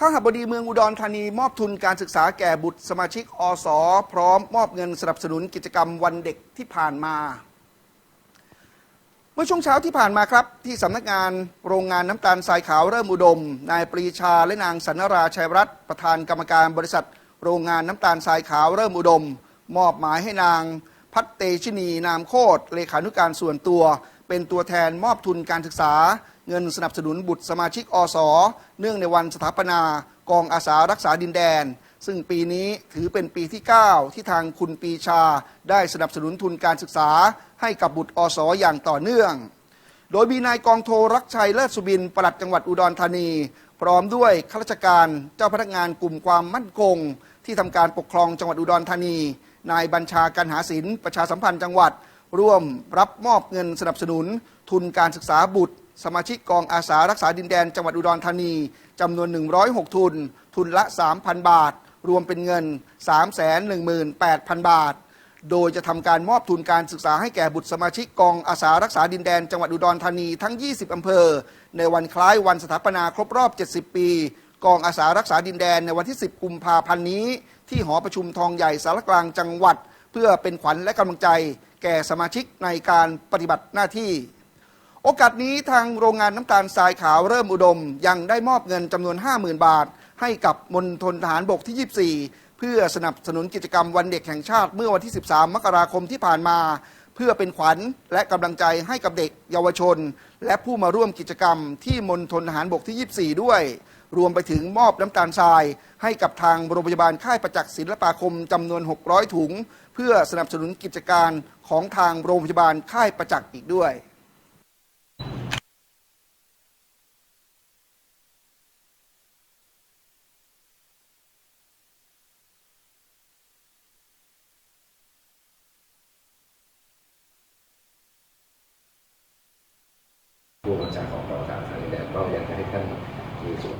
ข้าหบดีเมืองอุดรธานีมอบทุนการศึกษาแก่บุตรสมาชิกอสพร้อมมอบเงินสนับสนุนกิจกรรมวันเด็กที่ผ่านมา เมื่อช่วงเช้าที่ผ่านมาครับ ที่สำนักงานโรงงานน้ำตาลทรายขาวเริ่มอุดม นายปรีชาและนางสันนราชัยรัตน์ประธานกรรมการบริษัท โรงงานน้ำตาลทรายขาวเริ่มอุดม มอบหมายให้นาง พัตเตชินีนามโคตรเลขานุการส่วนตัว เป็นตัวแทนมอบทุนการศึกษา เงินสนับสนุนบุตรสมาชิกอสเนื่องในวันสถาปนากองอาสารักษาดินแดน ซึ่งปีนี้ถือเป็นปีที่ 9 ที่ทางคุณปีชา ได้สนับสนุนทุนการศึกษา ให้กับบุตรอสอย่างต่อเนื่อง โดยมีนายกองโทรักชัยเลิศสุบินปลัดจังหวัดอุดรธานี พร้อมด้วยข้าราชการเจ้าพนักงานกลุ่มความมั่นคง ที่ทำการปกครองจังหวัดอุดรธานี นายบัญชาการหาศิลป์ประชาสัมพันธ์จังหวัด ร่วมรับมอบเงินสนับสนุนทุนการศึกษาบุตร สมาชิกกองอาสารักษาดินแดนจังหวัดอุดรธานีจำนวน 106 ทุน ทุนละ 3,000 บาท รวมเป็นเงิน 318,000 บาท โดยจะทำการมอบทุนการศึกษาให้แก่บุตรสมาชิกกองอาสารักษาดินแดนจังหวัดอุดรธานีทั้ง 20 อำเภอ ในวันคล้ายวันสถาปนาครบรอบ 70 ปี กองอาสารักษาดินแดนในวันที่ 10 กุมภาพันธ์นี้ ที่หอประชุมทองใหญ่สารกลางจังหวัด เพื่อเป็นขวัญและกำลังใจ แก่สมาชิกในการปฏิบัติหน้าที่ โอกาสนี้ทางโรงงานน้ำตาลทรายขาวเริ่มอุดม ยังได้มอบเงินจำนวน 50,000 บาท ให้กับมณฑลทหารบกที่ 24 เพื่อสนับสนุนกิจกรรมวันเด็กแห่งชาติเมื่อวันที่ 13 มกราคมที่ผ่านมา เพื่อเป็นขวัญและกำลังใจให้กับเด็กเยาวชน และผู้มาร่วมกิจกรรมที่มณฑลทหารบกที่ 24 ด้วย รวมไปถึงมอบน้ำตาลทราย ให้กับทางโรงพยาบาลค่ายประจักษ์ศิลปาคมจำนวน 600 ถุง เพื่อสนับสนุนกิจการของทางโรงพยาบาลค่ายประจักษ์อีกด้วย ผู้บัญชาของกองทัพทหารดินแดนก็อยากจะให้ท่านมีส่วน